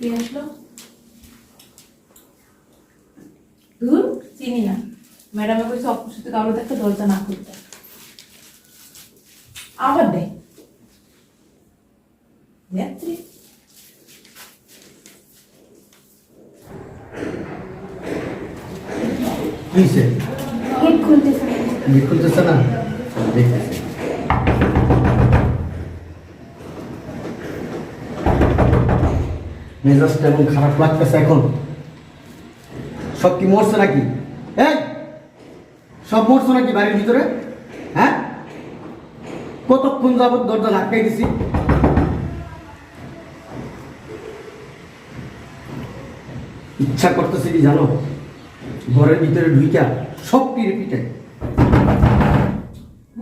কে আসলো? ধুর চিনি না। ম্যাডামে কইছে অপরিচিত কারও দেখতে দরজা না খুলতে। আবার দেয় যাত্রী। কিসে? গেট খুলতেছে। গেট খুলতেছে না? দেখতেছি। মেজাজটা এমন খারাপ লাগতেছে এখন। সব কি মরছে নাকি? এই সব মরছে নাকি বাড়ির ভিতরে? হ্যাঁ? কতক্ষণ যাবত দরজা ধাক্কাই দিছি? ইচ্ছা করতেছে কি জানো? ঘরের ভিতরে ঢুইকা সব পিড়ে পিটে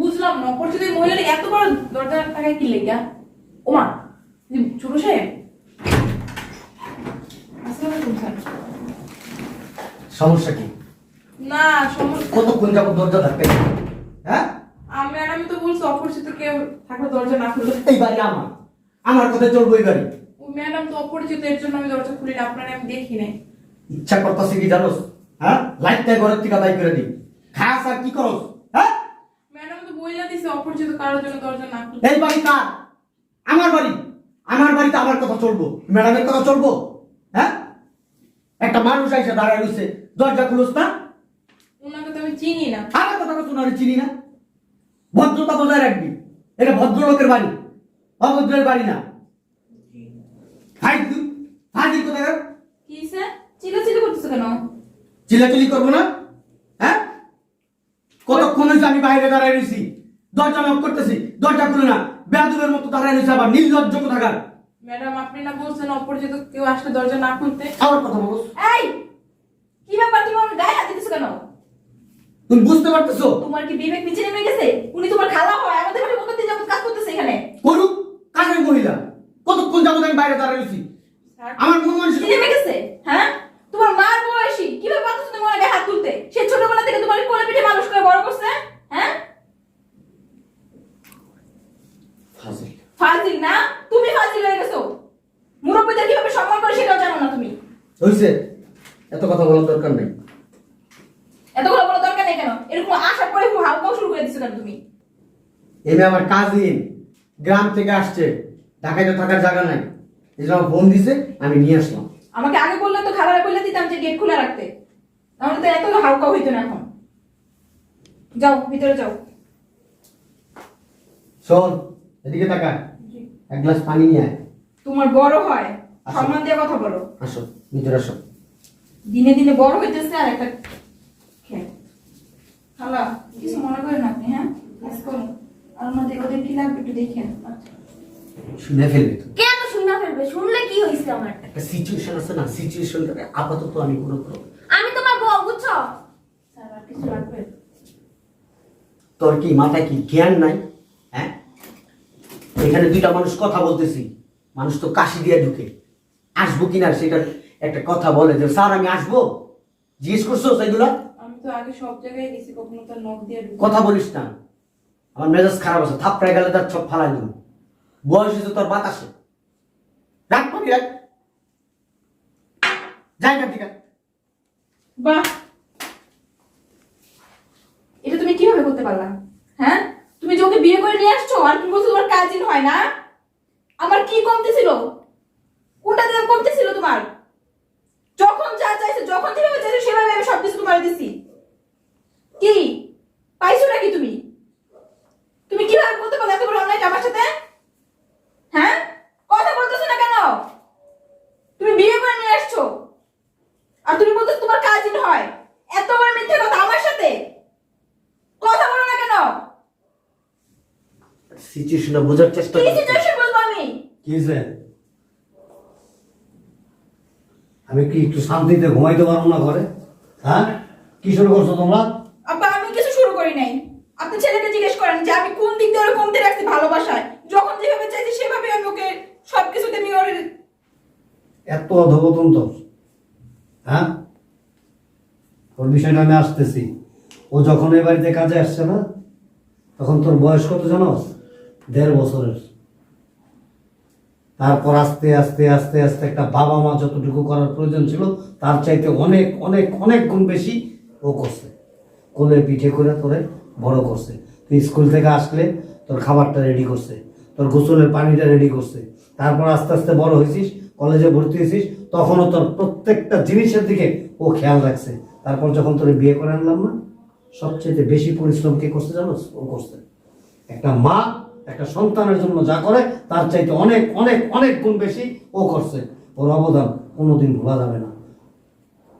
বুঝলাম না এই মহিলাটা এত বড় দরজা টাকায় কি লেগা? ওমা ছোট সাহেব? সমস্যা কি? না সমস্যা কতক্ষণ যাবত দরজা দিছি? হ্যাঁ? আমি ম্যাডাম তো বলছি অপরিচিত কেউ থাকলে দরজা না এই বাড়ি আমার। আমার চলবো এই বাড়ি? ও ম্যাডাম তো অপরিচিত এর জন্য আমি দরজা খুলি না আপনারা আমি দেখি নাই। ইচ্ছা করতেছে কি জানোস? হ্যাঁ? লাইটটা ঘরের থেকে বাই করে দিই। খাস আর কি করস? হ্যাঁ? ম্যাডাম তো বইলা দিছে অপরিচিত কারোর জন্য দরজা না খুলতে। এই বাড়ি কার? আমার বাড়ি। আমার বাড়িতে আমার কথা চলবো। ম্যাডামের কথা চলবো? একটা মানুষ এসে দাঁড়ায় রয়েছে দরজা খুলোস না? ওনাকে তো আমি চিনি না। কথা চিনি না? ভদ্রতা বজায় রাখবি। এটা ভদ্রলোকের বাড়ি অভদ্রের বাড়ি না। হাই তুই হাজির কোথায় কি স্যার চিল্লাচিল্লি করতেছে কেন? করব না? হ্যাঁ? কতক্ষণ হয়েছে আমি বাইরে দাঁড়ায় রয়েছি দরজা নক করতেছি দরজা খুলে না। বেয়াদুবের মতো দাঁড়ায় রয়েছে আবার নির্লজ্জ কোথাকার? ম্যাডাম আপনি না বলছেন অপরিচিত কেউ আসলে দরজা না খুলতে। আমার কথা বলো এই কি ব্যাপার? তুমি আমার গায়ে হাত দিতেছো কেন? তুমি বুঝতে পারতেছো? তোমার কি বিবেক নিচে নেমে গেছে? উনি তোমার খালা হয় আমাদের বাড়ি কতদিন যাবত কাজ করতেছে এখানে। করুক কাজের মহিলা। কতক্ষণ যাব আমি বাইরে দাঁড়ায় আমার মন মানুষ নেমে গেছে হ্যাঁ? তোমার মার বয়সী কীভাবে পারতেছো তুমি আমার গায়ে হাত তুলতে? সে ছোটবেলা থেকে তোমার কোলে পিঠে মানুষ করে বড় করছে হ্যাঁ? ফাজিল। ফাজিল না তুমি ফাজিল হয়ে গেছো মুরব্বীদের কীভাবে সম্মান করে সেটাও জানো না তুমি হয়েছে এত কথা বলার দরকার নেই। এতগুলো বলার দরকার নেই কেন? এরকম আসার পরে হাউকাও শুরু করে দিছো কেন তুমি? এমনি আমার কাজিন গ্রাম থেকে আসছে। ঢাকায় তো থাকার জায়গা নাই। এই জন্য ফোন দিছে আমি নিয়ে আসলাম। আমাকে আগে বললে তো খাবারে বলে দিতাম যে গেট খোলা রাখতে। তাহলে তো এত হাউকা হইতো না এখন। যাও ভিতরে যাও। শোন এদিকে তাকা এক গ্লাস পানি নিয়ে আয়। তোমার বড় হয়। সম্মান দিয়ে কথা বলো। আসো। ভিতরে আসো। দিনে দিনে বড় হইতেছে আর একটা খালা কিছু মনে করেন আপনি হ্যাঁ? কাজ করুন। আর আমাদের ওদের কি লাগবে একটু দেখেন আচ্ছা। শুনে ফেলবে তো। কেন শুনে ফেলবে? শুনলে কি হয়েছে আমার? একটা সিচুয়েশন আছে না? সিচুয়েশনটাকে আপাতত আমি কোনো আমি তোমার বউ বুঝছ? স্যার আর কিছু লাগবে? তোর কি মাথায় কি জ্ঞান নাই? হ্যাঁ? এখানে দুইটা মানুষ কথা বলতেছি। মানুষ তো কাশি দিয়ে ঢুকে। আসব কিনা সেটা একটা কথা বলে যে স্যার আমি আসব? জিজ্ঞেস করছ সেগুলা? আমি তো আগে সব জায়গায় গেছি কখনো নখ দিয়ে কথা বলিস না। আমার মেজাজ খারাপ আছে থাপড়ায় গেলে তার সব ফালাই দেবো। বয়স হয়েছে তোর বাতাসে। রাখ পাবি রাখ যাই না ঠিক বাহ! এটা তুমি কীভাবে করতে পারলা? হ্যাঁ? তুমি যে ওকে বিয়ে করে নিয়ে আসছো আর তুমি বলছো তোমার কাজিন হয় না? আমার কি কমতে ছিল? কোনটা কমতে ছিল তোমার? যখন যা চাইছো যখন যেভাবে চাইছো সেভাবে আমি সবকিছু তোমার দিছি। কি? পাইছো নাকি তুমি? তুমি কীভাবে করতে পারলে এত বড় অন্যায় আমার সাথে? হ্যাঁ? কথা বলতেছো না কেন? তুমি বিয়ে করে নিয়ে আসছো। আর তুমি বলতে তোমার কাজিন হয়। এত বড় মিথ্যে কথা আমার সাথে? কথা বলো না কেন? সিচুয়েশনটা বোঝার চেষ্টা কি সিচুয়েশন বলব আমি? কি হয়েছে আমি কি একটু শান্তিতে ঘুমাইতে পারব না ঘরে? হ্যাঁ? কি শুরু করছ তোমরা? আব্বা আমি কিছু শুরু করি নাই। আপনি ছেলেকে জিজ্ঞেস করেন যে আমি কোন দিক দিয়ে ওরে কমতে রাখছি ভালোবাসায়? যখন যেভাবে চাইছি সেভাবে আমি ওকে সবকিছুতে আমি ওর এত অধবতন তো। হ্যাঁ? ওর বিষয়টা আমি আসতেছি। ও যখন এই বাড়িতে কাজে আসছে না তখন তোর বয়স কত জানো দেড় বছরের। তারপর আস্তে আস্তে আস্তে আস্তে একটা বাবা মা যতটুকু করার প্রয়োজন ছিল, তার চাইতে অনেক অনেক অনেক গুণ বেশি ও করছে। কোলে পিঠে করে তোরে বড় করছে। তুই স্কুল থেকে আসলে তোর খাবারটা রেডি করছে, তোর গোসলের পানিটা রেডি করছে। তারপর আস্তে আস্তে বড় হয়েছিস, কলেজে ভর্তি হয়েছিস, তখনও তোর প্রত্যেকটা জিনিসের দিকে ও খেয়াল রাখছে। তারপর যখন তোর বিয়ে করে আনলাম না সবচেয়ে বেশি পরিশ্রম কে করছে জানোস? ও করছে। একটা মা একটা সন্তানের জন্য যা করে, তার চাইতে অনেক অনেক অনেক গুণ বেশি ও করছে। ওর অবদান কোনোদিন ভোলা যাবে না।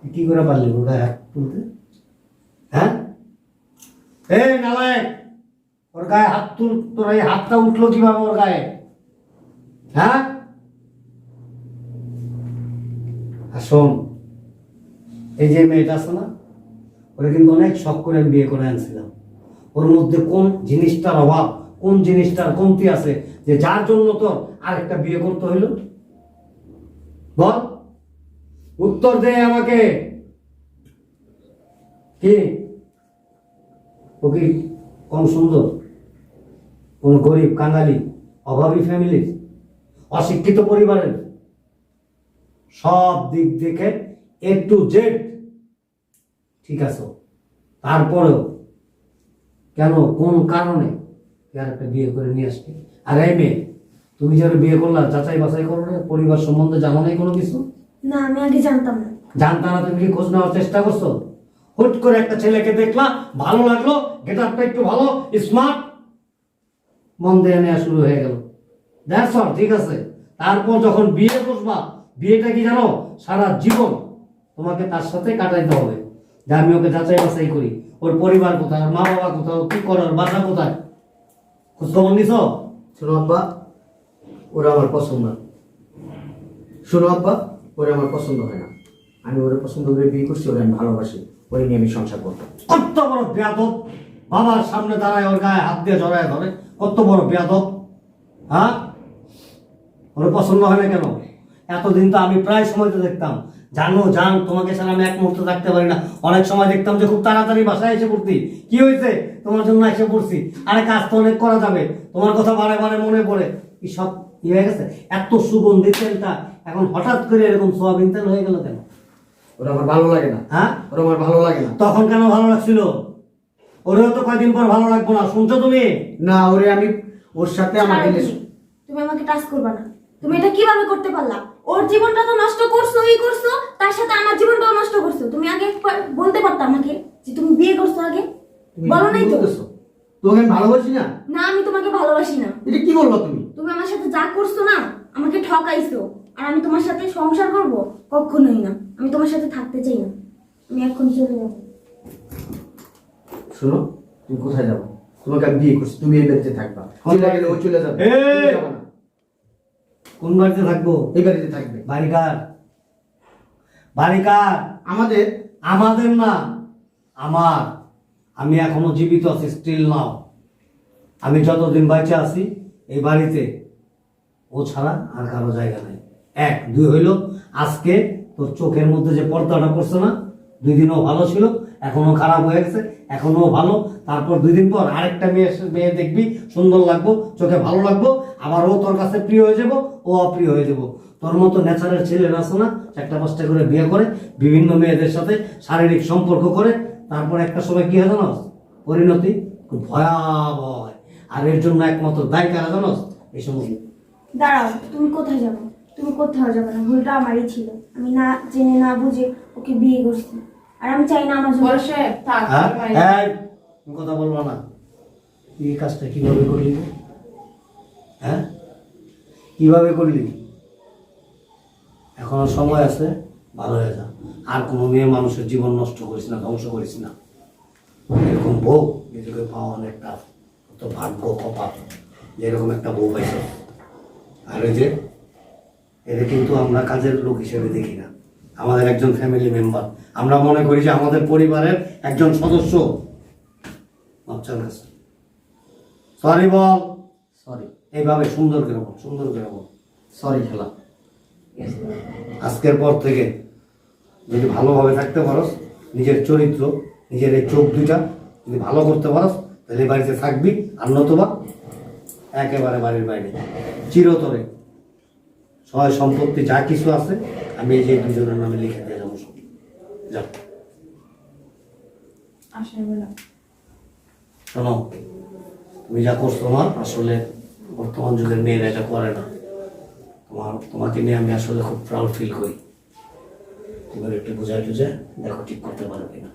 কি করে পারলি গায়ে হাত তুলতে? হ্যাঁ? এ নালায়ক, ওর গায়ে হাত তুল, তোর এই হাতটা উঠল কীভাবে ওর গায়ে? হ্যাঁ? আর শোন, এই যে মেয়েটা আছে না, ওরা কিন্তু অনেক শখ করে আমি বিয়ে করে আনছিলাম। ওর মধ্যে কোন জিনিসটার অভাব কোন জিনিসটার কমতি আছে? যে যার জন্য তোর আরেকটা বিয়ে করতে হইল। বল। উত্তর দে আমাকে। কি? ও কি কম সুন্দর? কোন গরিব, কাঙালি, অভাবী ফ্যামিলির অশিক্ষিত পরিবারের? সব দিক দেখে এ টু জেড ঠিক আছে। তারপরেও কেন? কোন কারণে? একটা বিয়ে করে নিয়ে আসলি আর এই মেয়ে তুমি যারা বিয়ে করলা যাচাই বাছাই করো না পরিবার সম্বন্ধে জানো নাই কোনো কিছু? না আমি আগে জানতাম না। জানতা না তুমি কি খোঁজ নেওয়ার চেষ্টা করছ? হুট করে একটা ছেলেকে দেখলা ভালো লাগল গেট আপটা একটু ভালো স্মার্ট মন দিয়ে নেওয়া শুরু হয়ে গেল। দ্যাটস অল ঠিক আছে। তারপর যখন বিয়ে বসবা বিয়েটা কি জানো? সারা জীবন তোমাকে তার সাথে কাটাইতে হবে। যে আমি ওকে যাচাই বাছাই করি ওর পরিবার কোথায় ওর মা বাবা কোথায় কি করে ওর বাসা কোথায়? খোঁজ খবর নিছ শোনো আব্বা ওরা আমার পছন্দ। শোনো আব্বা ওরা আমার পছন্দ হয় না। আমি ওরা পছন্দ করে বিয়ে করছি ওরা আমি ভালোবাসি। ওই নিয়ে আমি সংসার করব। কত বড় বেয়াদব! বাবার সামনে দাঁড়ায় ওর গায়ে হাত দিয়ে জড়ায় ধরে। কত বড় বেয়াদব! হ্যাঁ? ওর পছন্দ হয় না কেন? এতদিন তো আমি প্রায় সময় তো দেখতাম জানো জান তোমাকে ছাড়া আমি এক মুহূর্ত থাকতে পারি না। অনেক সময় দেখতাম যে খুব তাড়াতাড়ি বাসায় এসে পড়তি কি হয়েছে? তোমার জন্য এসে পড়ছি। আরে কাজ তো অনেক করা যাবে। তোমার কথা বারে বারে মনে পড়ে। কি সব ই হয়ে গেছে? এত সুগন্ধি তেলটা এখন হঠাৎ করে এরকম সোয়াবিন তেল হয়ে গেল কেন? ওরা আমার ভালো লাগে না। হ্যাঁ? ওরা আমার ভালো লাগে না। তখন কেন ভালো লাগছিল? ওরেও তো কয়দিন পর ভালো লাগবো না। শুনছো তুমি? না ওরে আমি ওর সাথে আমার। তুমি। আমাকে টাচ করবে না। তুমি এটা কীভাবে করতে পারলা? ওর জীবনটা তো নষ্ট করছ ই করছ তার সাথে আমার জীবনটাও নষ্ট করছ। তুমি আগে একবার বলতে পারতো আমাকে যে তুমি বিয়ে করছ আগে? বলো নাই তো। তোকে আমি ভালোবাসি না? না আমি তোমাকে ভালোবাসি না। এটা কি বলব তুমি? তুমি আমার সাথে যা করছ না আমাকে ঠকাইছো। আর আমি তোমার সাথে সংসার করব? কখনোই না। আমি তোমার সাথে থাকতে চাই না। আমি এখন চলে যাব। শোনো তুমি কোথায় যাব? তোমাকে আমি বিয়ে করছি তুমি এই বাড়িতে থাকবা। চলে গেলে ও চলে যাবে। কোন বাড়িতে থাকব? এই বাড়িতে থাকবে। বাড়িকার বাড়িকার আমাদের। আমাদের না। আমার। আমি এখনও জীবিত আছি স্টিল নাও আমি যতদিন বাইচে আছি এই বাড়িতে। ও ছাড়া আর কারও জায়গা নেই। এক দুই হইল আজকে তোর চোখের মধ্যে যে পর্দাটা পড়ছে না দুই দিনও ভালো ছিল এখনও খারাপ হয়ে গেছে এখনও ভালো। তারপর দুই দিন পর আরেকটা মেয়ে মেয়ে দেখবি সুন্দর লাগবো চোখে ভালো লাগবো আবার ও তোর কাছে প্রিয় হয়ে যাব ও অপ্রিয় হয়ে যাব। তোর মতো ন্যাচারাল ছেলেরা আছে না চারটা পাঁচটা করে বিয়ে করে বিভিন্ন মেয়েদের সাথে শারীরিক সম্পর্ক করে তারপর একটা সময় কি হয় জানোস? পরিণতি খুব ভয়াবহ। হয় আর এর জন্য একমাত্র দায়ী কারা জানোস? এই সমস্ত। দাঁড়াও তুমি কোথায় যাব? তুমি কোথাও যাবে না ভুলটা আমারই ছিল। আমি না জেনে না বুঝে ওকে বিয়ে করছি। আর আমি চাই না আমার জন্য বড় সাহেব থাক হ্যাঁ? কথা বলব না। এই কাজটা কীভাবে করলি? হ্যাঁ? কীভাবে করলি? এখনও সময় আছে, ভালো হয়ে যা। আর কোনো মেয়ে মানুষের জীবন নষ্ট করিস না, ধ্বংস করিস না। এরকম বউ নিজেকে পাওয়া অনেকটা তো ভাগ্য কপাল। এরকম একটা বউ পাইছ। আর ওই যে, এদের কিন্তু আমরা কাজের লোক হিসেবে দেখি না। আমাদের একজন ফ্যামিলি মেম্বার আমরা মনে করি যে আমাদের পরিবারের একজন সদস্য। সরি বল। সরি এইভাবে সুন্দর করে বল সুন্দর করে বল। সরি খেলা আজকের পর থেকে যদি ভালোভাবে থাকতে পারস নিজের চরিত্র নিজের এই চোখ দুইটা যদি ভালো করতে পারস তাহলে বাড়িতে থাকবি আর নতুবা একেবারে বাড়ির বাইরে। চিরতরে। সহায় সম্পত্তি যা কিছু আছে আমি এই যে দুজনের নামে লিখে দিয়ে যাব সব। যাও শোনো যা করছ তোমার, আসলে বর্তমান যুগের মেয়েরা এটা করে না। তোমার, তোমাকে নিয়ে আমি আসলে খুব প্রাউড ফিল করি। তুমি একটু বোঝায় টুঝে দেখো ঠিক করতে পারো কিনা।